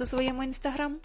у своєму інстаграм.